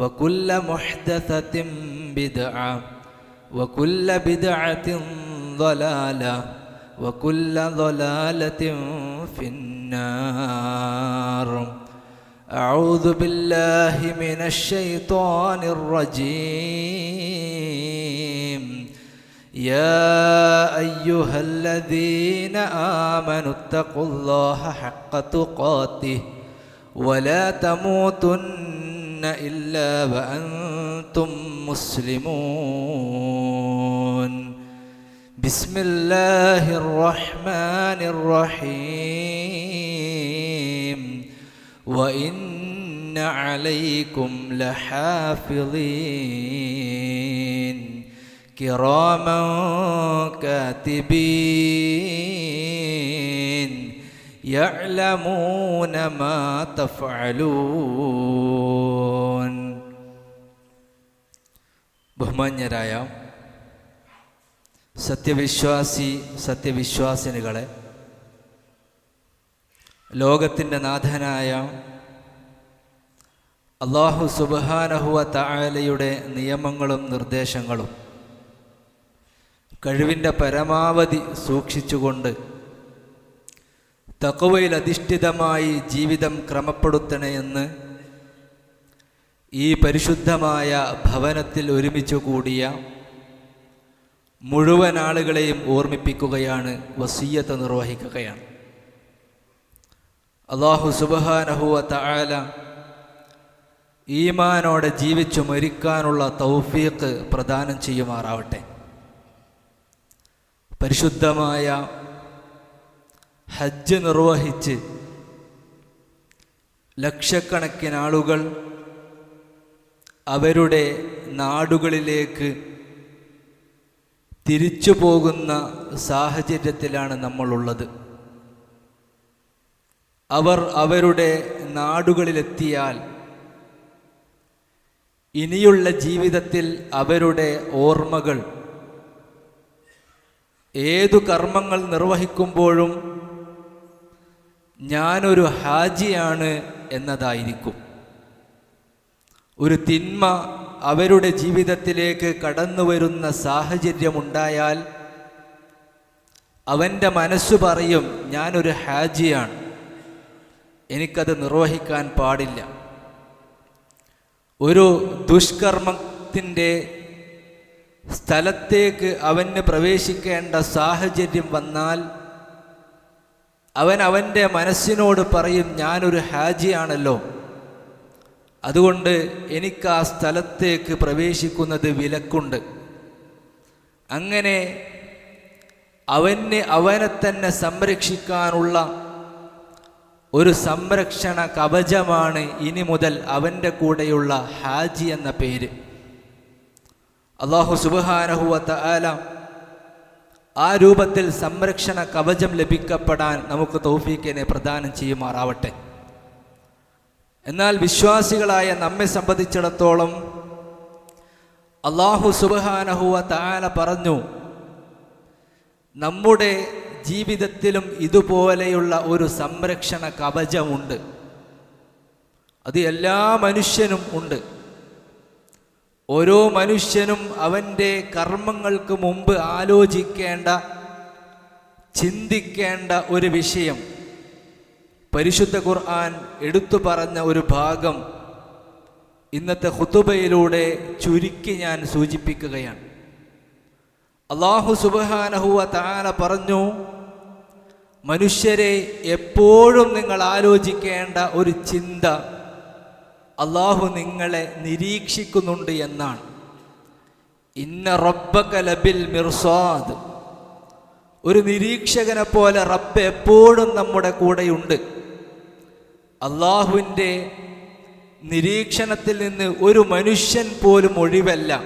وكل محدثة بدعة وكل بدعة ضلالة وكل ضلالة في النار. أعوذ بالله من الشيطان الرجيم. يا أيها الذين آمنوا اتقوا الله حق تقاته ولا تموتن إلا وأنتم مسلمون. بسم الله الرحمن الرحيم. وإن عليكم لحافظين. كراما كاتبين. يعلمون ما تفعلون ബഹുമാന്യരായ സത്യവിശ്വാസി സത്യവിശ്വാസിനികളെ ലോകത്തിൻ്റെ നാഥനായ അള്ളാഹു സുബാനഹുവ തായാലയുടെ നിയമങ്ങളും നിർദ്ദേശങ്ങളും കഴിവിൻ്റെ പരമാവധി സൂക്ഷിച്ചുകൊണ്ട് തക്കവയിൽ അധിഷ്ഠിതമായി ജീവിതം ക്രമപ്പെടുത്തണമെന്ന് ഈ പരിശുദ്ധമായ ഭവനത്തിൽ ഒരുമിച്ച് കൂടിയ മുഴുവൻ ആളുകളെയും ഓർമ്മിപ്പിക്കുകയാണ് വസീയത്ത് നിർവഹിക്കുകയാണ്. അള്ളാഹു സുബഹാനഹുവ തആല ഈമാനോടെ ജീവിച്ചു മരിക്കാനുള്ള തൗഫീഖ് പ്രദാനം ചെയ്യുമാറാവട്ടെ. പരിശുദ്ധമായ ഹജ്ജ് നിർവഹിച്ച് ലക്ഷക്കണക്കിന് ആളുകൾ അവരുടെ നാടുകളിലേക്ക് തിരിച്ചു പോകുന്ന സാഹചര്യത്തിലാണ് നമ്മളുള്ളത്. അവർ അവരുടെ നാടുകളിലെത്തിയാൽ ഇനിയുള്ള ജീവിതത്തിൽ അവരുടെ ഓർമ്മകൾ ഏതു കർമ്മങ്ങൾ നിർവഹിക്കുമ്പോഴും ഞാനൊരു ഹാജിയാണ് എന്നതായിരിക്കും. ഒരു തിന്മ അവരുടെ ജീവിതത്തിലേക്ക് കടന്നു വരുന്ന സാഹചര്യമുണ്ടായാൽ അവന്റെ മനസ്സ് പറയും ഞാനൊരു ഹാജിയാണ്. എനിക്കത് നിർവഹിക്കാൻ പാടില്ല. ഒരു ദുഷ്കർമ്മത്തിന്റെ സ്ഥലത്തേക്ക് അവന് പ്രവേശിക്കേണ്ട സാഹചര്യം വന്നാൽ അവൻ അവന്റെ മനസ്സിനോട് പറയും ഞാനൊരു ഹാജിയാണല്ലോ. അതുകൊണ്ട് എനിക്ക് ആ സ്ഥലത്തേക്ക് പ്രവേശിക്കുന്നത് വിലക്കുണ്ട്. അങ്ങനെ അവന് അവനെ തന്നെ സംരക്ഷിക്കാനുള്ള ഒരു സംരക്ഷണ കവചമാണ് ഇനി മുതൽ അവന്റെ കൂടെയുള്ള ഹാജി എന്ന പേര്. അള്ളാഹു സുബാനഹുവത്ത ആല ആ രൂപത്തിൽ സംരക്ഷണ കവചം ലഭിക്കപ്പെടാൻ നമുക്ക് തൗഫീഖിനെ പ്രദാനം ചെയ്യുമാറാവട്ടെ. എന്നാൽ വിശ്വാസികളായ നമ്മെ സംബന്ധിച്ചിടത്തോളം അള്ളാഹു സുബാനഹുവ താന പറഞ്ഞു നമ്മുടെ ജീവിതത്തിലും ഇതുപോലെയുള്ള ഒരു സംരക്ഷണ കവചമുണ്ട്. അത് എല്ലാ മനുഷ്യനും ഉണ്ട്. ഓരോ മനുഷ്യനും അവന്റെ കർമ്മങ്ങൾക്ക് മുമ്പ് ആലോചിക്കേണ്ട ചിന്തിക്കേണ്ട ഒരു വിഷയം. പരിശുദ്ധ ഖുർആൻ എടുത്തു പറഞ്ഞ ഒരു ഭാഗം ഇന്നത്തെ ഹുത്തുബയിലൂടെ ചുരുക്കി ഞാൻ സൂചിപ്പിക്കുകയാണ്. അള്ളാഹു സുബാനഹുവ താല പറഞ്ഞു മനുഷ്യരെ എപ്പോഴും നിങ്ങൾ ആലോചിക്കേണ്ട ഒരു ചിന്ത അള്ളാഹു നിങ്ങളെ നിരീക്ഷിക്കുന്നുണ്ട് എന്നാണ്. ഇന്ന റബ്ബക ലബിൽ മിർസാദ്. ഒരു നിരീക്ഷകനെ പോലെ റബ്ബ് എപ്പോഴും നമ്മുടെ കൂടെയുണ്ട്. അള്ളാഹുവിന്റെ നിരീക്ഷണത്തിൽ നിന്ന് ഒരു മനുഷ്യൻ പോലും ഒഴിവല്ല.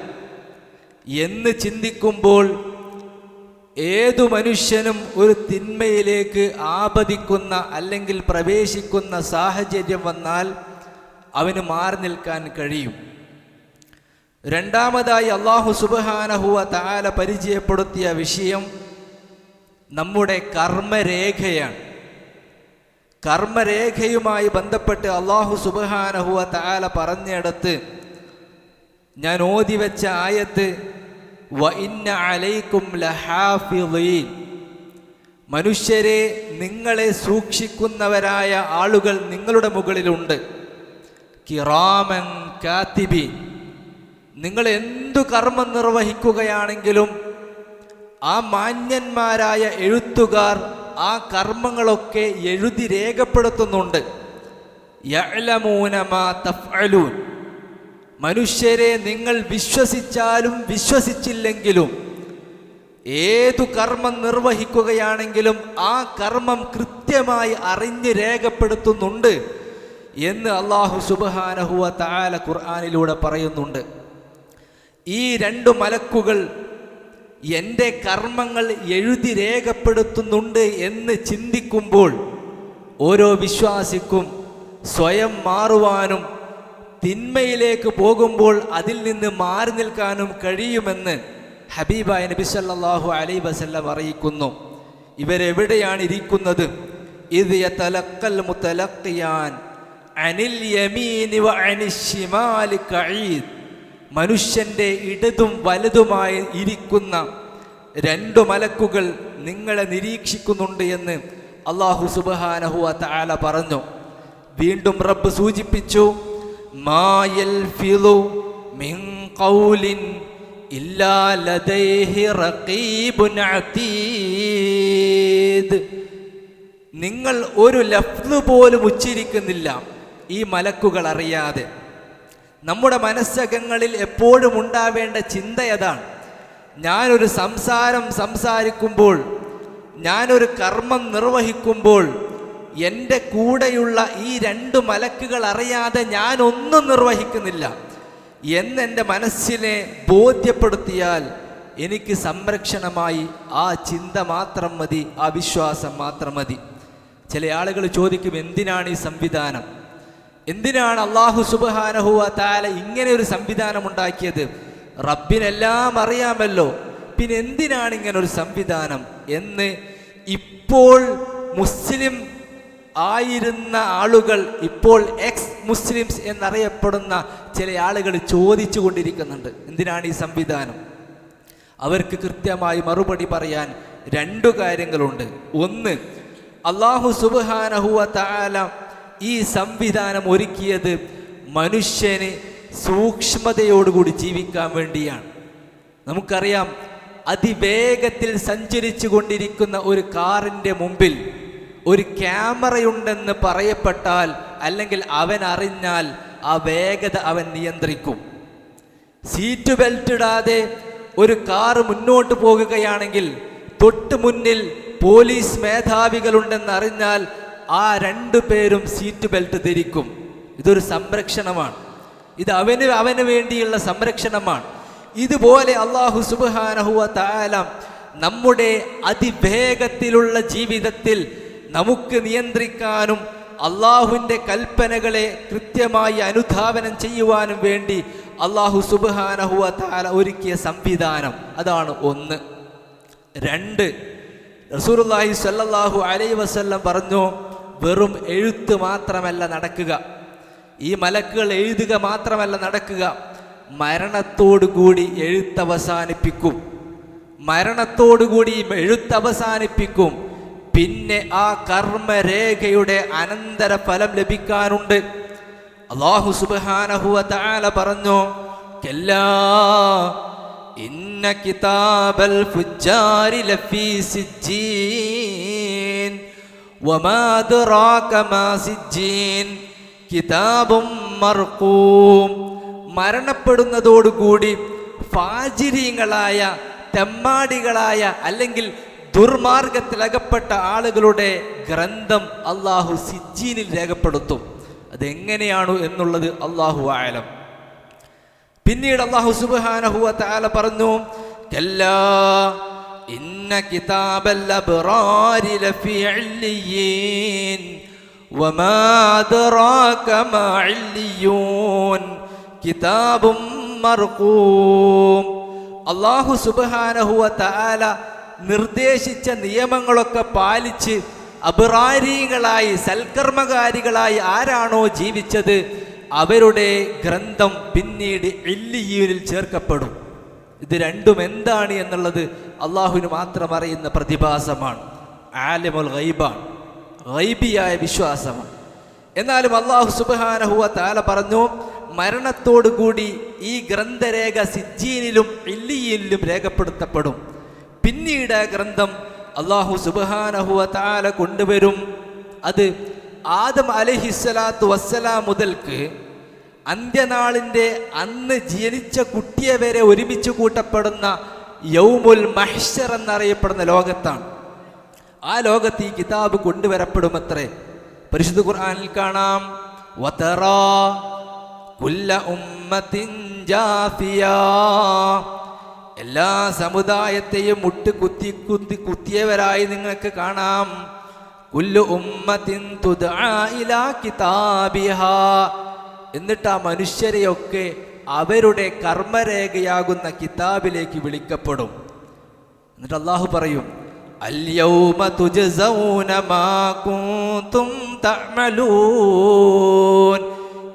എന്ന് ചിന്തിക്കുമ്പോൾ ഏതു മനുഷ്യനും ഒരു തിന്മയിലേക്ക് ആപതിക്കുന്ന അല്ലെങ്കിൽ പ്രവേശിക്കുന്ന സാഹചര്യം വന്നാൽ അവന് മാറി നിൽക്കാൻ കഴിയും. രണ്ടാമതായി അള്ളാഹു സുബഹാനഹുവ താല പരിചയപ്പെടുത്തിയ വിഷയം നമ്മുടെ കർമ്മരേഖയാണ്. കർമ്മരേഖയുമായി ബന്ധപ്പെട്ട് അള്ളാഹു സുബഹാനഹുവ താല പറഞ്ഞെടുത്ത് ഞാൻ ഓതി വെച്ച ആയത്ത് വ ഇന്ന അലൈക്കും ലഹാഫിളീൻ മനുഷ്യരെ നിങ്ങളെ സൂക്ഷിക്കുന്നവരായ ആളുകൾ നിങ്ങളുടെ മുകളിലുണ്ട്. കിറാമൻ കാത്തിബി. നിങ്ങൾ എന്തു കർമ്മം നിർവഹിക്കുകയാണെങ്കിലും ആ മാന്യന്മാരായ എഴുത്തുകാർ ആ കർമ്മങ്ങളൊക്കെ എഴുതി രേഖപ്പെടുത്തുന്നുണ്ട്. മനുഷ്യരെ നിങ്ങൾ വിശ്വസിച്ചാലും വിശ്വസിച്ചില്ലെങ്കിലും ഏതു കർമ്മം നിർവഹിക്കുകയാണെങ്കിലും ആ കർമ്മം കൃത്യമായി അറിഞ്ഞ് രേഖപ്പെടുത്തുന്നുണ്ട്. എന്ന് അള്ളാഹു സുബഹാനഹുവ താല ഖുർആാനിലൂടെ പറയുന്നുണ്ട്. ഈ രണ്ടു മലക്കുകൾ എന്റെ കർമ്മങ്ങൾ എഴുതി രേഖപ്പെടുത്തുന്നുണ്ട് എന്ന് ചിന്തിക്കുമ്പോൾ ഓരോ വിശ്വാസിക്കും സ്വയം മാറുവാനും തിന്മയിലേക്ക് പോകുമ്പോൾ അതിൽ നിന്ന് മാറി നിൽക്കാനും കഴിയുമെന്ന് ഹബീബായ നബി സല്ലല്ലാഹു അലൈ വസല്ലം അറിയിക്കുന്നു. ഇവരെവിടെയാണ് ഇരിക്കുന്നത്? ഇത് മുതലഖിയാൻ അനിൽ ഇടതും വലതുമായി ഇരിക്കുന്ന രണ്ടു മലക്കുകൾ നിങ്ങളെ നിരീക്ഷിക്കുന്നുണ്ട് എന്ന് അള്ളാഹു സുബാനഹുവ തആല പറഞ്ഞു. വീണ്ടും റബ്ബ് സൂചിപ്പിച്ചു മായൽ ഫിലു മിൻ ഇല്ലാ ലദൈഹി റഖീബുൻ അതീദ് നിങ്ങൾ ഒരു ലഫ്ല് പോലും ഉച്ചരിക്കുന്നില്ല. ഈ മലക്കുകൾ അറിയാതെ. നമ്മുടെ മനസ്സകങ്ങളിൽ എപ്പോഴും ഉണ്ടാവേണ്ട ചിന്ത അതാണ് ഞാനൊരു സംസാരം സംസാരിക്കുമ്പോൾ ഞാനൊരു കർമ്മം നിർവഹിക്കുമ്പോൾ എന്റെ കൂടെയുള്ള ഈ രണ്ട് മലക്കുകൾ അറിയാതെ ഞാനൊന്നും നിർവഹിക്കുന്നില്ല. എന്നെന്റെ മനസ്സിനെ ബോധ്യപ്പെടുത്തിയാൽ എനിക്ക് സംരക്ഷണമായി ആ ചിന്ത മാത്രം മതി ആ വിശ്വാസം മാത്രം മതി. ചില ആളുകൾ ചോദിക്കും എന്തിനാണ് ഈ സംവിധാനം? എന്തിനാണ് അള്ളാഹു സുബഹാനഹുവ താല ഇങ്ങനെ ഒരു സംവിധാനം ഉണ്ടാക്കിയത്? റബ്ബിനെല്ലാം അറിയാമല്ലോ. പിന്നെ എന്തിനാണ് ഇങ്ങനെ ഒരു സംവിധാനം എന്ന് ഇപ്പോൾ മുസ്ലിം ആയിരുന്ന ആളുകൾ ഇപ്പോൾ എക്സ് മുസ്ലിംസ് എന്നറിയപ്പെടുന്ന ചില ആളുകൾ ചോദിച്ചു കൊണ്ടിരിക്കുന്നുണ്ട്. എന്തിനാണ് ഈ സംവിധാനം? അവർക്ക് കൃത്യമായി മറുപടി പറയാൻ രണ്ടു കാര്യങ്ങളുണ്ട്. ഒന്ന് അള്ളാഹു സുബാനഹുവ താല ഈ സംവിധാനം ഒരുക്കിയത് മനുഷ്യന് സൂക്ഷ്മതയോടുകൂടി ജീവിക്കാൻ വേണ്ടിയാണ്. നമുക്കറിയാം അതിവേഗത്തിൽ സഞ്ചരിച്ചു കൊണ്ടിരിക്കുന്ന ഒരു കാറിന്റെ മുമ്പിൽ ഒരു ക്യാമറയുണ്ടെന്ന് പറയപ്പെട്ടാൽ അല്ലെങ്കിൽ അവൻ അറിഞ്ഞാൽ ആ വേഗത അവൻ നിയന്ത്രിക്കും. സീറ്റ് ബെൽറ്റ് ഇടാതെ ഒരു കാറ് മുന്നോട്ട് പോകുകയാണെങ്കിൽ തൊട്ട് മുന്നിൽ പോലീസ് മേധാവികളുണ്ടെന്ന് അറിഞ്ഞാൽ ആ രണ്ടു പേരും സീറ്റ് ബെൽറ്റ് ധരിക്കും. ഇതൊരു സംരക്ഷണമാണ്. ഇത് അവന് അവന് വേണ്ടിയുള്ള സംരക്ഷണമാണ്. ഇതുപോലെ അള്ളാഹു സുബാനഹുവ താലം നമ്മുടെ അതിവേഗത്തിലുള്ള ജീവിതത്തിൽ നമുക്ക് നിയന്ത്രിക്കാനും അള്ളാഹുവിന്റെ കൽപ്പനകളെ കൃത്യമായി അനുധാവനം ചെയ്യുവാനും വേണ്ടി അള്ളാഹു സുബാനഹുവ താല ഒരുക്കിയ സംവിധാനം. അതാണ് ഒന്ന്. രണ്ട് റസൂലുള്ളാഹി സല്ലാഹു അലൈ വസല്ലം പറഞ്ഞു വെറും എഴുത്ത് മാത്രമല്ല നടക്കുക. ഈ മലക്കുകൾ എഴുതുക മാത്രമല്ല നടക്കുക. മരണത്തോടുകൂടി എഴുത്തവസാനിപ്പിക്കും മരണത്തോടുകൂടി എഴുത്തവസാനിപ്പിക്കും പിന്നെ ആ കർമ്മരേഖയുടെ അനന്തര ഫലം ലഭിക്കാനുണ്ട്. അള്ളാഹു സുബ്ഹാനഹു വതആല പറഞ്ഞു ഇന്ന കിതാബൽ ഫുജ്ജാരി ലഫീ സിജ്ജീൻ. കിതാബും മർഖൂം മരണപ്പെടുന്നതോടുകൂടി ഫാജിരിയങ്ങളായ തെമ്മാടികളായ അല്ലെങ്കിൽ ദുർമാർഗത്തിലകപ്പെട്ട ആളുകളുടെ ഗ്രന്ഥം അള്ളാഹു സിജീനിൽ രേഖപ്പെടുത്തും. അതെങ്ങനെയാണ് എന്നുള്ളത് അള്ളാഹു ആയാലും പിന്നീട് അള്ളാഹു സുബ്ഹാനഹു തആല പറഞ്ഞു കല്ലാ ഇന്ന كتاب الأبرار لفي عليين وما أدراك ما عليون كتاب مرقوم അള്ളാഹു സുബ്ഹാനഹു وتعالى നിർദ്ദേശിച്ച നിയമങ്ങളൊക്കെ പാലിച്ച് അപരാരികളായി സൽക്കർമ്മകാരികളായി ആരാണോ ജീവിച്ചത് അവരുടെ ഗ്രന്ഥം പിന്നീട് ഇല്ലിയൂരിൽ ചേർക്കപ്പെടും. ഇത് രണ്ടും എന്താണ് എന്നുള്ളത് അള്ളാഹുവിന് മാത്രം അറിയുന്ന പ്രതിഭാസമാണ്. ആലിമുൽ ഗൈബാണ്. ഗൈബിയായ വിശ്വാസമാണ്. എന്നാലും അള്ളാഹു സുബാനഹുവ താല പറഞ്ഞു മരണത്തോടുകൂടി ഈ ഗ്രന്ഥരേഖ സിജ്ജീനിലും ഇല്ലിയിലും രേഖപ്പെടുത്തപ്പെടും. പിന്നീട് ഗ്രന്ഥം അള്ളാഹു സുബാനഹുവ താല കൊണ്ടുവരും. അത് ആദം അലഹിസ്വലാത്തു വസ്സലാം മുതൽക്ക് അന്ത്യനാളിന്റെ അന്ന് ജനിച്ച കുട്ടിയെ വരെ ഒരുമിച്ച് കൂട്ടപ്പെടുന്ന യൗമുൽ മഹ്ഷർ എന്നറിയപ്പെടുന്ന ലോകത്താണ്. ആ ലോകത്ത് ഈ കിതാബ് കൊണ്ടുവരപ്പെടുമത്രേ. പരിശുദ്ധ ഖുർആനിൽ കാണാം. കുല്ല ഉമ്മത്തിൻ ജാഫിയാ. എല്ലാ സമുദായത്തെയും മുട്ട് കുത്തി കുത്തി കുത്തിയവരായി നിങ്ങൾക്ക് കാണാം. കുല്ലു ഉമ്മത്തിൻ ഇലാ കിതാബിഹാ. എന്നിട്ട് ആ മനുഷ്യരെയൊക്കെ അവരുടെ കർമ്മരേഖയാകുന്ന കിതാബിലേക്ക് വിളിക്കപ്പെടും. എന്നിട്ട് അള്ളാഹു പറയും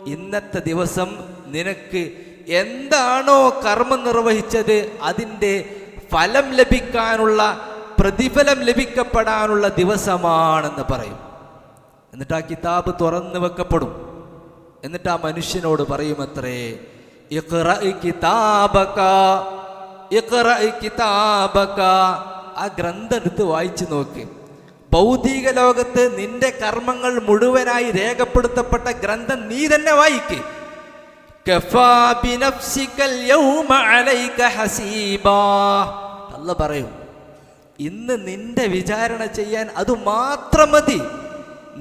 ഇന്നത്തെ ദിവസം നിനക്ക് എന്താണോ കർമ്മം നിർവഹിച്ചത് അതിന്റെ ഫലം ലഭിക്കാനുള്ള പ്രതിഫലം ലഭിക്കപ്പെടാനുള്ള ദിവസമാണെന്ന് പറയും. എന്നിട്ട് ആ കിതാബ് തുറന്നു വെക്കപ്പെടും. എന്നിട്ട് ആ മനുഷ്യനോട് പറയുമത്രേ കിതാബക കിതാബക. ആ ഗ്രന്ഥം എടുത്ത് വായിച്ചു നോക്ക്. ഭൗതിക ലോകത്ത് നിന്റെ കർമ്മങ്ങൾ മുഴുവനായി രേഖപ്പെടുത്തപ്പെട്ട ഗ്രന്ഥം നീ തന്നെ വായിക്ക്. പറയും ഇന്ന് നിന്റെ വിചാരണ ചെയ്യാൻ അത് മാത്രം മതി.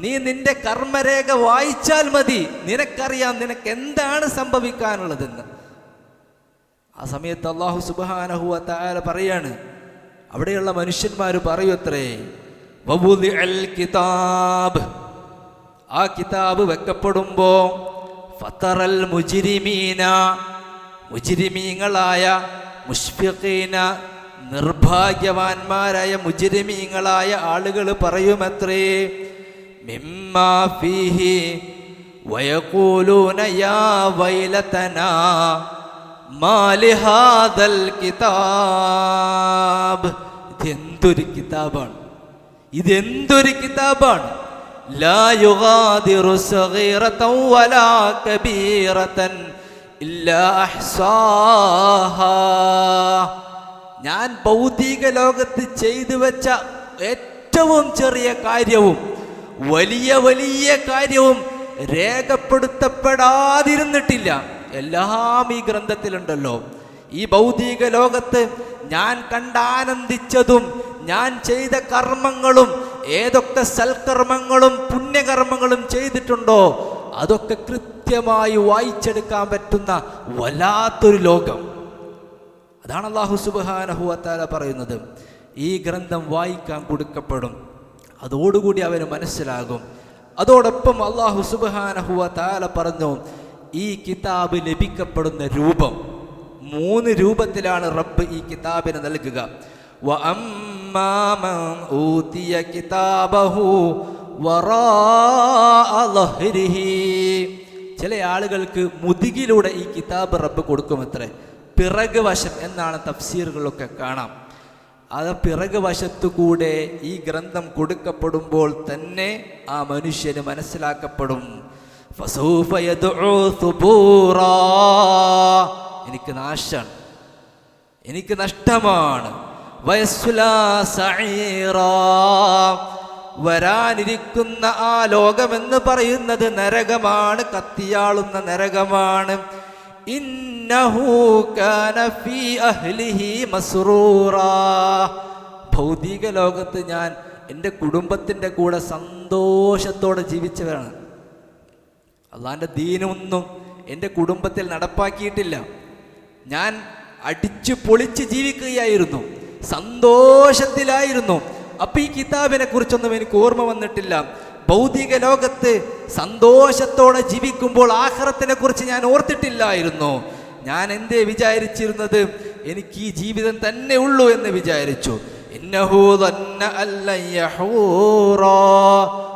നീ നിന്റെ കർമ്മരേഖ വായിച്ചാൽ മതി. നിനക്കറിയാം നിനക്ക് എന്താണ് സംഭവിക്കാനുള്ളതെന്ന്. ആ സമയത്ത് അള്ളാഹു സുബാനഹുവ താല പറയാണ് അവിടെയുള്ള മനുഷ്യന്മാർ പറയത്രേ കിതാബ്. ആ കിതാബ് വെക്കപ്പെടുമ്പോ ഫത്തറൽ മുജിരിമീന. മുജിരിമീങ്ങളായ മുഷ്ഫീന നിർഭാഗ്യവാന്മാരായ മുജിരിമീങ്ങളായ ആളുകൾ പറയുമത്രേ മിമ്മാ فيه ويقولون يا ويلتنا ما ഹാദൽ കിതാബ്. ഇതെന്തൊരു കിതാബാണ്? ഇതെന്തൊരു കിതാബാണ്? ഞാൻ ഭൗതിക ലോകത്ത് ചെയ്തു വെച്ച ഏറ്റവും ചെറിയ കാര്യവും വലിയ വലിയ കാര്യവും രേഖപ്പെടുത്തപ്പെടാതിരുന്നിട്ടില്ല. എല്ലാം ഈ ഗ്രന്ഥത്തിലുണ്ടല്ലോ. ഈ ഭൗതിക ലോകത്ത് ഞാൻ കണ്ടാനന്ദിച്ചതും ഞാൻ ചെയ്ത കർമ്മങ്ങളും ഏതൊക്കെ സൽക്കർമ്മങ്ങളും പുണ്യകർമ്മങ്ങളും ചെയ്തിട്ടുണ്ടോ അതൊക്കെ കൃത്യമായി വായിച്ചെടുക്കാൻ പറ്റുന്ന വല്ലാത്തൊരു ലോകം. അതാണ് അള്ളാഹു സുബാനഹുഅത്താല പറയുന്നത്. ഈ ഗ്രന്ഥം വായിക്കാൻ കൊടുക്കപ്പെടും. അതോടുകൂടി അവന് മനസ്സിലാകും. അതോടൊപ്പം അള്ളാഹു സുബാനഹുവ താല പറഞ്ഞു ഈ കിതാബ് ലഭിക്കപ്പെടുന്ന രൂപം മൂന്ന് രൂപത്തിലാണ് റബ്ബ് ഈ കിതാബിന് നൽകുക. ചില ആളുകൾക്ക് മുതുകിലൂടെ ഈ കിതാബ് റബ്ബ് കൊടുക്കുമത്രേ. പിറക് വശം എന്നാണ് തഫ്സീറുകളൊക്കെ കാണാം. അത് പിറക് വശത്തുകൂടെ ഈ ഗ്രന്ഥം കൊടുക്കപ്പെടുമ്പോൾ തന്നെ ആ മനുഷ്യന് മനസ്സിലാക്കപ്പെടും. എനിക്ക് നാശാണ്. എനിക്ക് നഷ്ടമാണ്. വരാനിരിക്കുന്ന ആ ലോകമെന്ന് പറയുന്നത് നരകമാണ് കത്തിയാളുന്ന നരകമാണ്. ഭൗതിക ലോകത്ത് ഞാൻ എന്റെ കുടുംബത്തിന്റെ കൂടെ സന്തോഷത്തോടെ ജീവിച്ചവരാണ്. അള്ളാന്റെ ദീനൊന്നും എന്റെ കുടുംബത്തിൽ നടപ്പാക്കിയിട്ടില്ല. ഞാൻ അടിച്ചു പൊളിച്ച് ജീവിക്കുകയായിരുന്നു. സന്തോഷത്തിലായിരുന്നു. അപ്പം ഈ കിതാബിനെ കുറിച്ചൊന്നും എനിക്ക് ഓർമ്മ വന്നിട്ടില്ല. ഭൗതിക ലോകത്ത് സന്തോഷത്തോടെ ജീവിക്കുമ്പോൾ ആഹ്റത്തിനെ കുറിച്ച് ഞാൻ ഓർത്തിട്ടില്ലായിരുന്നു. ഞാൻ എന്തേ വിചാരിച്ചിരുന്നത്? എനിക്ക് ഈ ജീവിതം തന്നെ ഉള്ളൂ എന്ന് വിചാരിച്ചു.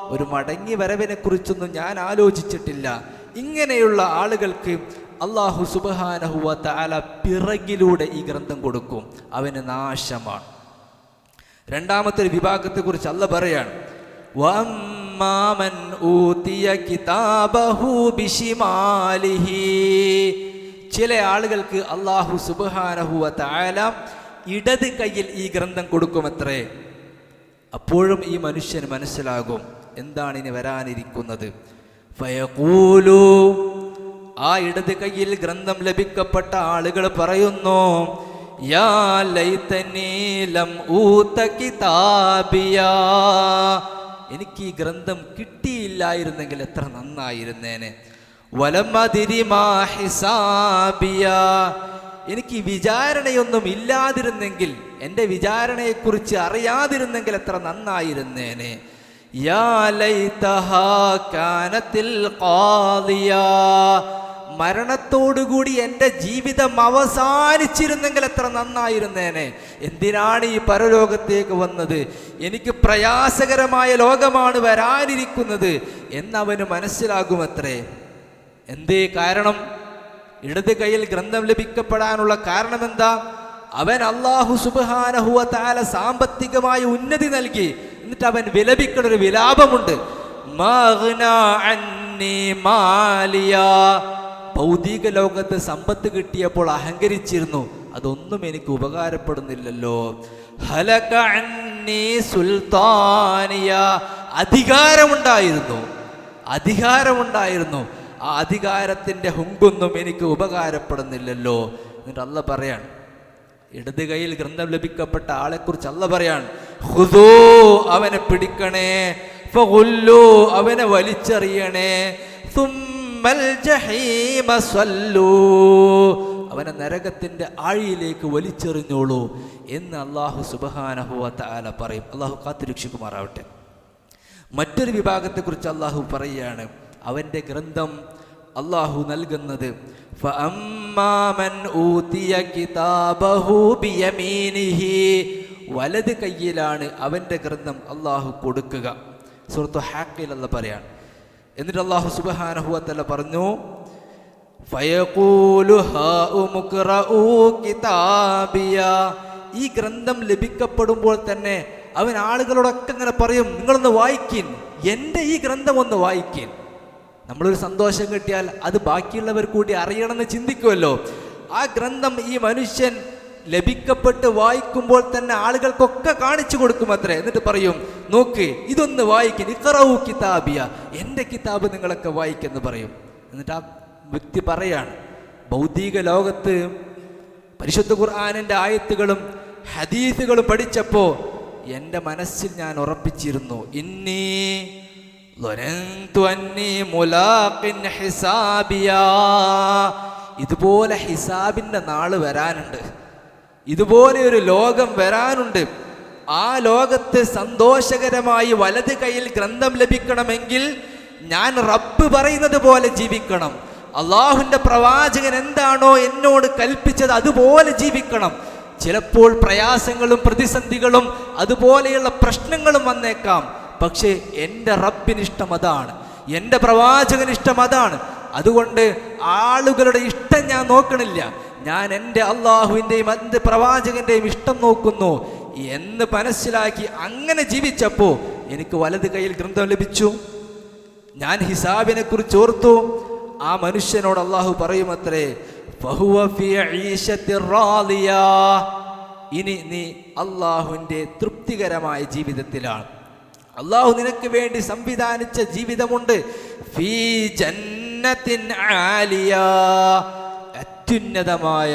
ഒരു മടങ്ങി വരവിനെ കുറിച്ചൊന്നും ഞാൻ ആലോചിച്ചിട്ടില്ല. ഇങ്ങനെയുള്ള ആളുകൾക്ക് അള്ളാഹു സുബാനഹുവ താല പിറകിലൂടെ ഈ ഗ്രന്ഥം കൊടുക്കും. അവന് നാശമാണ്. രണ്ടാമത്തെ ഒരു വിഭാഗത്തെക്കുറിച്ച് അല്ല പറയാണ്. വമ്മാമൻ ഊതിയ കിതാബഹു ബിശിമാലിഹി. ചില ആളുകൾക്ക് അള്ളാഹു സുബാനഹുവ താല ഇടത് കയ്യിൽ ഈ ഗ്രന്ഥം കൊടുക്കുമത്രേ. അപ്പോഴും ഈ മനുഷ്യൻ മനസ്സിലാകും എന്താണ് ഇനി വരാനിരിക്കുന്നത്. ഫയഖൂലു ആ ഇടത് കയ്യിൽ ഗ്രന്ഥം ലഭിക്കപ്പെട്ട ആളുകൾ പറയുന്നു യാ ലൈതനീലം ഊത്ത കിതാബിയാ. എനിക്ക് ഈ ഗ്രന്ഥം കിട്ടിയില്ലായിരുന്നെങ്കിൽ എത്ര നന്നായിരുന്നേനെ. വലമതിരി മാ ഹിസാബിയാ. എനിക്ക് വിചാരണയൊന്നും ഇല്ലാതിരുന്നെങ്കിൽ എന്റെ വിചാരണയെക്കുറിച്ച് അറിയാതിരുന്നെങ്കിൽ എത്ര നന്നായിരുന്നേനെ. യാ ലൈതഹാ കാനത്തിൽ ഖാദിയാ. മരണത്തോടുകൂടി എന്റെ ജീവിതം അവസാനിച്ചിരുന്നെങ്കിൽ എത്ര നന്നായിരുന്നേനെ. എന്തിനാണ് ഈ പരലോകത്തേക്ക് വന്നത്? എനിക്ക് പ്രയാസകരമായ ലോകമാണ് വരാനിരിക്കുന്നത് എന്നവന് മനസ്സിലാകുമത്രേ. എന്തേ കാരണം? ഇടത് കയ്യിൽ ഗ്രന്ഥം ലഭിക്കപ്പെടാനുള്ള കാരണം എന്താ അവൻ അള്ളാഹു സുബാനഹുവ താല സാമ്പത്തികമായ ഉന്നതി നൽകി. എന്നിട്ട് അവൻ വിലപിക്കുന്ന ഒരു വിലാപമുണ്ട്. ഭൗതിക ലോകത്ത് സമ്പത്ത് കിട്ടിയപ്പോൾ അഹങ്കരിച്ചിരുന്നു. അതൊന്നും എനിക്ക് ഉപകാരപ്പെടുന്നില്ലല്ലോ. സുൽത്താനിയ. അധികാരമുണ്ടായിരുന്നു. അധികാരമുണ്ടായിരുന്നു. ആ അധികാരത്തിന്റെ ഹുങ്കൊന്നും എനിക്ക് ഉപകാരപ്പെടുന്നില്ലല്ലോ. എന്നിട്ട് അല്ല പറയാണ്. ഇടത് കൈയിൽ ഗ്രന്ഥം ലഭിക്കപ്പെട്ട ആളെക്കുറിച്ച് അല്ല പറയാണ്. ഹുദൂ അവനെ പിടിക്കണേ. അവനെ വലിച്ചെറിയണേ. സ്വല്ലൂ അവനെ നരകത്തിന്റെ ആഴിയിലേക്ക് വലിച്ചെറിഞ്ഞോളൂ എന്ന് അള്ളാഹു സുബഹാനഹുവ താല പറയും. അള്ളാഹു കാത്തുരക്ഷിക്കുമാറാവട്ടെ മറ്റൊരു വിഭാഗത്തെക്കുറിച്ച് അള്ളാഹു പറയുകയാണ്. അവന്റെ ഗ്രന്ഥം അള്ളാഹു നൽകുന്നത് വലത് കയ്യിലാണ് അവന്റെ ഗ്രന്ഥം അള്ളാഹു കൊടുക്കുക. സുഹൃത്തു ഹാക്കിൽ അല്ല പറയാണ് എന്നിട്ട് അള്ളാഹു സുബഹാനഹുവത്തല്ല പറഞ്ഞു. ഈ ഗ്രന്ഥം ലഭിക്കപ്പെടുമ്പോൾ തന്നെ അവൻ ആളുകളോടൊക്കെ ഇങ്ങനെ പറയും നിങ്ങളൊന്ന് വായിക്കിൻ എന്റെ ഈ ഗ്രന്ഥം ഒന്ന് വായിക്കിൻ നമ്മളൊരു സന്തോഷം കിട്ടിയാൽ അത് ബാക്കിയുള്ളവർ കൂടി അറിയണമെന്ന് ചിന്തിക്കുമല്ലോ ആ ഗ്രന്ഥം ഈ മനുഷ്യൻ ലഭിക്കപ്പെട്ട് വായിക്കുമ്പോൾ തന്നെ ആളുകൾക്കൊക്കെ കാണിച്ചു കൊടുക്കും അത്രേ. എന്നിട്ട് പറയും നോക്ക് ഇതൊന്ന് വായിക്കും. ഇക്കറവു കിതാബിയ. എന്റെ കിതാബ് നിങ്ങളൊക്കെ വായിക്കെന്ന് പറയും. എന്നിട്ട് ആ വ്യക്തി പറയാണ് ഭൗതിക ലോകത്ത് പരിശുദ്ധ ഖുർആാനിന്റെ ആയത്തുകളും ഹദീസുകളും പഠിച്ചപ്പോൾ എന്റെ മനസ്സിൽ ഞാൻ ഉറപ്പിച്ചിരുന്നു. ഇന്നീ ഹിസാബിയ. ഇതുപോലെ ഹിസാബിന്റെ നാൾ വരാനുണ്ട്. ഇതുപോലെ ഒരു ലോകം വരാനുണ്ട്. ആ ലോകത്ത് സന്തോഷകരമായി വലത് കയ്യിൽ ഗ്രന്ഥം ലഭിക്കണമെങ്കിൽ ഞാൻ റബ്ബ് പറയുന്നത് പോലെ ജീവിക്കണം. അള്ളാഹുവിന്റെ പ്രവാചകൻ എന്താണോ എന്നോട് കൽപ്പിച്ചത് അതുപോലെ ജീവിക്കണം. ചിലപ്പോൾ പ്രയാസങ്ങളും പ്രതിസന്ധികളും അതുപോലെയുള്ള പ്രശ്നങ്ങളും വന്നേക്കാം. പക്ഷേ എന്റെ റബ്ബിന് ഇഷ്ടം അതാണ്. എന്റെ പ്രവാചകനിഷ്ടം അതാണ്. അതുകൊണ്ട് ആളുകളുടെ ഇഷ്ടം ഞാൻ നോക്കണില്ല. ഞാൻ എന്റെ അള്ളാഹുവിന്റെയും എന്റെ പ്രവാചകന്റെയും ഇഷ്ടം നോക്കുന്നു എന്ന് മനസ്സിലാക്കി അങ്ങനെ ജീവിച്ചപ്പോൾ എനിക്ക് വലത് കയ്യിൽ ഗ്രന്ഥം ലഭിച്ചു. ഞാൻ ഹിസാബിനെ കുറിച്ച് ഓർത്തു. ആ മനുഷ്യനോട് അള്ളാഹു പറയുമത്രേ. ഇനി നീ അള്ളാഹുവിന്റെ തൃപ്തികരമായ ജീവിതത്തിലാണ്. അള്ളാഹു നിനക്ക് വേണ്ടി സംവിധാനിച്ച ജീവിതമുണ്ട്. ഫീ ജന്നത്തിൻ ആലിയാ. അത്യുന്നതമായ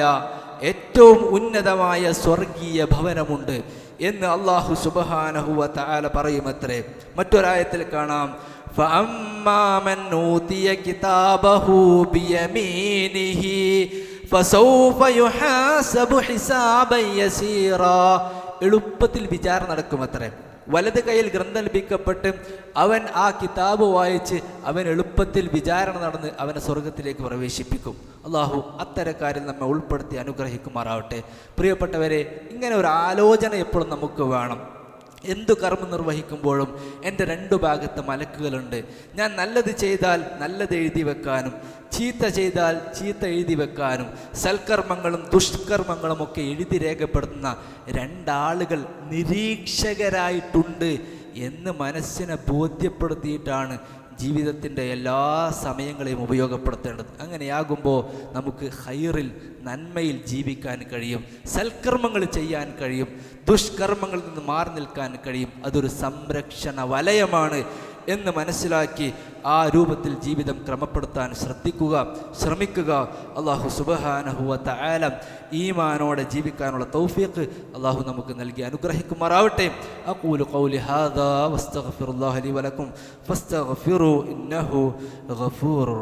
ഏറ്റവും ഉന്നതമായ സ്വർഗീയ ഭവനമുണ്ട് എന്ന് അള്ളാഹു സുബഹാനഹുവ തആല പറയുമത്രേ മറ്റൊരായത്തിൽ കാണാം فأما من أوتي كتابه بيمينه فسوف يحاسب حسابا يسيرا എളുപ്പത്തിൽ വിചാരണ നടക്കുമത്രേ വലത് കയ്യിൽ ഗ്രന്ഥം ലഭിക്കപ്പെട്ട് അവൻ ആ കിതാബ് വായിച്ച് അവൻ എളുപ്പത്തിൽ വിചാരണ നടന്ന് അവനെ സ്വർഗത്തിലേക്ക് പ്രവേശിപ്പിക്കും. അള്ളാഹു അത്തരക്കാരിൽ നമ്മെ ഉൾപ്പെടുത്തി അനുഗ്രഹിക്കുമാറാവട്ടെ. പ്രിയപ്പെട്ടവരെ ഇങ്ങനെ ഒരു ആലോചന എപ്പോഴും നമുക്ക് വേണം. എന്തു കർമ്മം നിർവഹിക്കുമ്പോഴും എന്റെ രണ്ടു ഭാഗത്ത് മലക്കുകളുണ്ട്. ഞാൻ നല്ലത് ചെയ്താൽ നല്ലത് എഴുതി വെക്കാനും ചീത്ത ചെയ്താൽ ചീത്ത എഴുതി വെക്കാനും സൽക്കർമ്മങ്ങളും ദുഷ്കർമ്മങ്ങളും ഒക്കെ എഴുതി രേഖപ്പെടുത്തുന്ന രണ്ടാളുകൾ നിരീക്ഷകരായിട്ടുണ്ട് എന്ന് മനസ്സിനെ ബോധ്യപ്പെടുത്തിയിട്ടാണ് ജീവിതത്തിന്റെ എല്ലാ സമയങ്ങളെയും ഉപയോഗപ്പെടുത്തേണ്ടത്. അങ്ങനെയാകുമ്പോൾ നമുക്ക് ഹൈറിൽ നന്മയിൽ ജീവിക്കാൻ കഴിയും സൽക്കർമ്മങ്ങൾ ചെയ്യാൻ കഴിയും. ദുഷ്കർമ്മങ്ങളിൽ നിന്ന് മാറി നിൽക്കാൻ കഴിയും. അതൊരു സംരക്ഷണ വലയമാണ് എന്ന് മനസ്സിലാക്കി ആ രൂപത്തിൽ ജീവിതം ക്രമപ്പെടുത്താൻ ശ്രദ്ധിക്കുക ശ്രമിക്കുക. അള്ളാഹു സുബഹാനഹുവ തയാലം ഈമാനോടെ ജീവിക്കാനുള്ള തൗഫീഖ് അള്ളാഹു നമുക്ക് നൽകി അനുഗ്രഹിക്കുമാറാവട്ടെ. അക്കൂലു കൗലി ഹാദാ വലക്കും ഇന്നഹു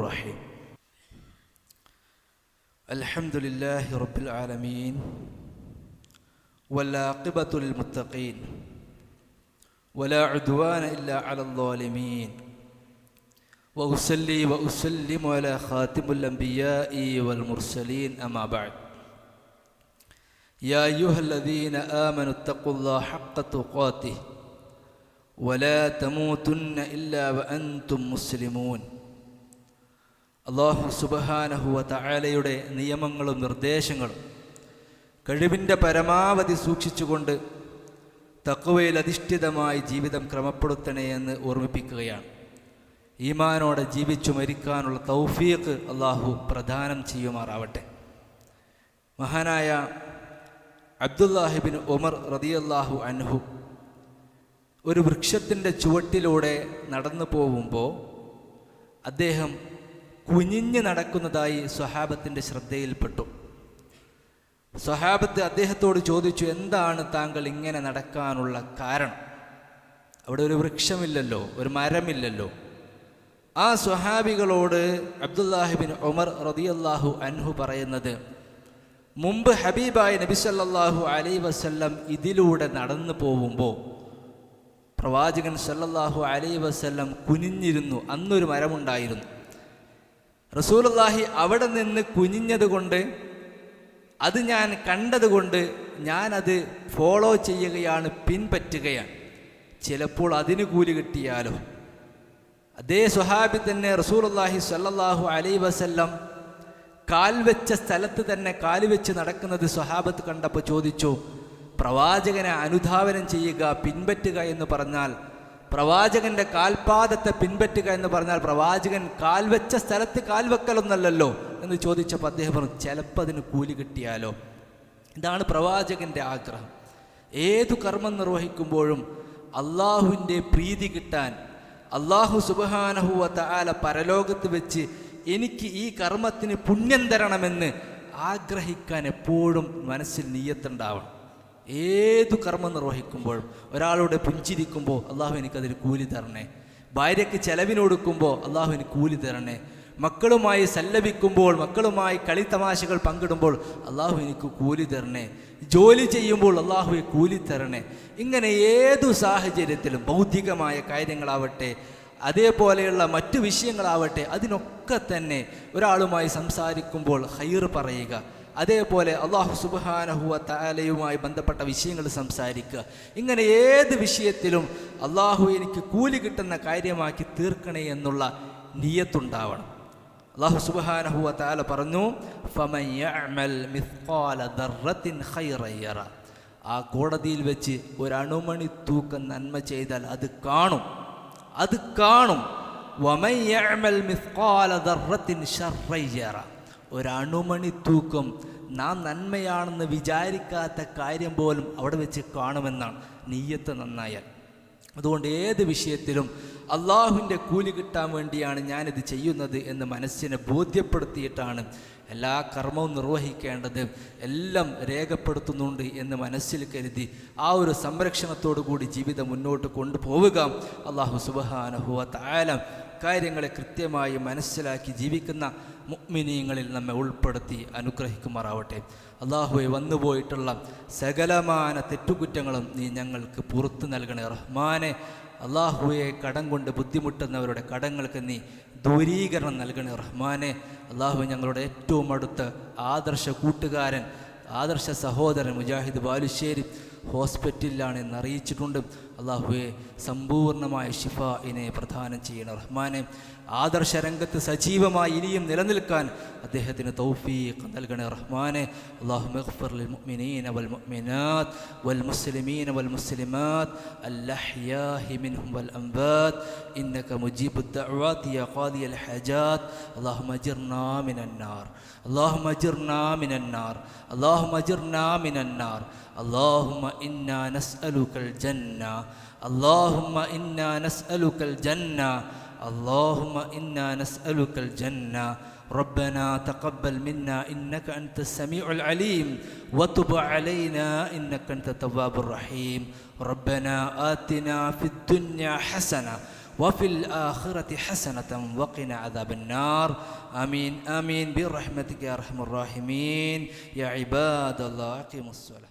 റഹീം. അൽഹംദുലില്ലാഹി റബ്ബിൽ ആലമീൻ. والعاقبة للمتقين ولا عدوان إلا على الظالمين وأصلي وأسلم على خاتم الأنبياء والمرسلين أما بعد يا أيها الذين آمنوا اتقوا الله حق تقاته ولا تموتن إلا وأنتم مسلمون അള്ളാഹു സുബഹാനഹുവ തആലയുടെ നിയമങ്ങളും നിർദ്ദേശങ്ങളും കഴിവിന്റെ പരമാവധി സൂക്ഷിച്ചുകൊണ്ട് തക്കുവയിൽ അധിഷ്ഠിതമായി ജീവിതം ക്രമപ്പെടുത്തണേ എന്ന് ഓർമ്മിപ്പിക്കുകയാണ്. ഈമാനോടെ ജീവിച്ചു മരിക്കാനുള്ള തൗഫീഖ് അള്ളാഹു പ്രദാനം ചെയ്യുമാറാവട്ടെ. മഹാനായ അബ്ദുല്ലാഹിബിൻ ഉമർ റതിയല്ലാഹു അൻഹു ഒരു വൃക്ഷത്തിന്റെ ചുവട്ടിലൂടെ നടന്നു പോകുമ്പോൾ അദ്ദേഹം കുഞ്ഞിഞ്ഞ് നടക്കുന്നതായി സ്വഹാബത്തിന്റെ ശ്രദ്ധയിൽപ്പെട്ടു. സ്വഹാബത്ത് അദ്ദേഹത്തോട് ചോദിച്ചു എന്താണ് താങ്കൾ ഇങ്ങനെ നടക്കാനുള്ള കാരണം? അവിടെ ഒരു വൃക്ഷമില്ലല്ലോ ഒരു മരമില്ലല്ലോ. ആ സ്വഹാബികളോട് അബ്ദുല്ലാഹിബിൻ ഉമർ റതിയല്ലാഹു അൻഹു പറയുന്നത് മുമ്പ് ഹബീബായ നബി സല്ലല്ലാഹു അലൈ വസല്ലം ഇതിലൂടെ നടന്നു പോകുമ്പോൾ പ്രവാചകൻ സല്ലല്ലാഹു അലൈ വസല്ലം കുനിഞ്ഞിരുന്നു അന്നൊരു മരമുണ്ടായിരുന്നു. റസൂലുള്ളാഹി അവിടെ നിന്ന് കുനിഞ്ഞത് കൊണ്ട് അത് ഞാൻ കണ്ടതുകൊണ്ട് ഞാനത് ഫോളോ ചെയ്യുകയാണ് പിൻപറ്റുകയാണ്. ചിലപ്പോൾ അതിന് കൂലി കിട്ടിയാലോ? അതേ സുഹാബി തന്നെ റസൂലുള്ളാഹി സല്ലാഹു അലൈ വസല്ലം കാൽ വെച്ച സ്ഥലത്ത് തന്നെ കാൽ വെച്ച് നടക്കുന്നത് സ്വഹാബത്ത് കണ്ടപ്പോൾ ചോദിച്ചു പ്രവാചകനെ അനുധാവനം ചെയ്യുക പിൻപറ്റുക എന്ന് പറഞ്ഞാൽ പ്രവാചകന്റെ കാൽപാദത്തെ പിൻപറ്റുക എന്ന് പറഞ്ഞാൽ പ്രവാചകൻ കാൽ വെച്ച സ്ഥലത്ത് കാൽവെക്കലൊന്നല്ലോ എന്ന് ചോദിച്ചപ്പോൾ അദ്ദേഹം പറഞ്ഞു ചിലപ്പോൾ അതിന് കൂലി കിട്ടിയാലോ? ഇതാണ് പ്രവാചകന്റെ ആഗ്രഹം. ഏതു കർമ്മം നിർവഹിക്കുമ്പോഴും അള്ളാഹുവിന്റെ പ്രീതി കിട്ടാൻ അള്ളാഹു സുബഹാനഹുവ തആല പരലോകത്ത് വെച്ച് എനിക്ക് ഈ കർമ്മത്തിന് പുണ്യം തരണമെന്ന് ആഗ്രഹിക്കാൻ എപ്പോഴും മനസ്സിൽ നീയത്തുണ്ടാവണം. ഏതു കർമ്മം നിർവഹിക്കുമ്പോഴും ഒരാളോട് പുഞ്ചിരിക്കുമ്പോൾ അള്ളാഹു എനിക്കതിന് കൂലി തരണേ. ഭാര്യയ്ക്ക് ചെലവിനൊടുക്കുമ്പോൾ അള്ളാഹു എനിക്ക് കൂലി തരണേ. മക്കളുമായി സല്ലപിക്കുമ്പോൾ മക്കളുമായി കളിത്തമാശകൾ പങ്കിടുമ്പോൾ അള്ളാഹു എനിക്ക് കൂലി തരണേ. ജോലി ചെയ്യുമ്പോൾ അള്ളാഹുവെ കൂലി തരണേ. ഇങ്ങനെ ഏതു സാഹചര്യത്തിലും ബൗദ്ധികമായ കാര്യങ്ങളാവട്ടെ അതേപോലെയുള്ള മറ്റു വിഷയങ്ങളാവട്ടെ അതിനൊക്കെ തന്നെ ഒരാളുമായി സംസാരിക്കുമ്പോൾ ഹൈർ പറയുക. അതേപോലെ അള്ളാഹു സുബാനഹുവ താലയുമായി ബന്ധപ്പെട്ട വിഷയങ്ങൾ സംസാരിക്കുക. ഇങ്ങനെ ഏത് വിഷയത്തിലും അള്ളാഹു എനിക്ക് കൂലി കിട്ടുന്ന കാര്യമാക്കി തീർക്കണേ എന്നുള്ള നിയത്തുണ്ടാവണം. അള്ളാഹു സുബാനഹുവ താല പറഞ്ഞു. ആ കോടതിയിൽ വെച്ച് ഒരു തൂക്കം നന്മ ചെയ്താൽ അത് കാണും. അത് കാണും. വമയ്യമൽ മിസ്കോലതറത്തിൻ ശർറൻ യറ. ഒരു അണുമണി തൂക്കം. നാം നന്മയാണെന്ന് വിചാരിക്കാത്ത കാര്യം പോലും അവിടെ വെച്ച് കാണുമെന്നാണ് നീയത്ത് നന്നായാൽ. അതുകൊണ്ട് ഏത് വിഷയത്തിലും അള്ളാഹുവിന്റെ കൂലി കിട്ടാൻ വേണ്ടിയാണ് ഞാനിത് ചെയ്യുന്നത് എന്ന് മനസ്സിനെ ബോധ്യപ്പെടുത്തിയിട്ടാണ് എല്ലാ കർമ്മവും നിർവഹിക്കേണ്ടത്. എല്ലാം രേഖപ്പെടുത്തുന്നുണ്ട് എന്ന് മനസ്സിൽ കരുതി ആ ഒരു സംരക്ഷണത്തോടു കൂടി ജീവിതം മുന്നോട്ട് കൊണ്ടുപോവുക. അള്ളാഹു സുബഹാനഹുവ തായാലും കാര്യങ്ങളെ കൃത്യമായി മനസ്സിലാക്കി ജീവിക്കുന്ന മുഗ്മിനീങ്ങളിൽ നമ്മെ ഉൾപ്പെടുത്തി അനുഗ്രഹിക്കുമാറാവട്ടെ. അള്ളാഹുവെ വന്നുപോയിട്ടുള്ള സകലമാന തെറ്റുകുറ്റങ്ങളും നീ ഞങ്ങൾക്ക് പുറത്തു നൽകണേ. റഹ്മാനെ അള്ളാഹുവെ കടം കൊണ്ട് ബുദ്ധിമുട്ടുന്നവരുടെ കടങ്ങൾക്ക് നീ ദൂരീകരണം നൽകണേ. റഹ്മാനെ അള്ളാഹു ഞങ്ങളുടെ ഏറ്റവും അടുത്ത ആദർശ കൂട്ടുകാരൻ ആദർശ സഹോദരൻ മുജാഹിദ് ബാലുശ്ശേരി ഹോസ്പിറ്റലിലാണ് എന്ന് അറിയിച്ചിട്ടുണ്ട്. അള്ളാഹുവെ സമ്പൂർണമായ ഇനെ പ്രധാനം ചെയ്യണം റഹ്മാനെ. ആദർശ രംഗത്ത് സജീവമായി ഇനിയും നിലനിൽക്കാൻ അദ്ദേഹത്തിന് തൗഫീഖ് നൽകണേ റഹ്മാനെ അള്ളാഹു മഗ്ഫിർ ലിൽ മുഅ്മിനീന വൽ മുഅ്മിനാത്ത് വൽ മുസ്ലിമീന വൽ മുസ്ലിമാത്ത് അൽഅഹ്യാഹി മിൻഹും വൽ അംവാത്ത് ഇന്നക മുജീബുദ് ദഅവാത്ത് യാ ഖാദിയൽ ഹജാത്ത് اللهم اجرنا من النار اللهم اجرنا من النار اللهم اجرنا من النار اللهم انا نسالك الجنه اللهم انا نسالك الجنه اللهم إنا نسألك الجنة. ربنا تقبل منا إنك أنت السميع العليم. وتب علينا إنك أنت التواب الرحيم. ربنا آتنا في الدنيا حسنة وفي الآخرة حسنة وقنا عذاب النار. آمين آمين. برحمتك يا أرحم الراحمين. يا عباد الله أقيموا الصلاة.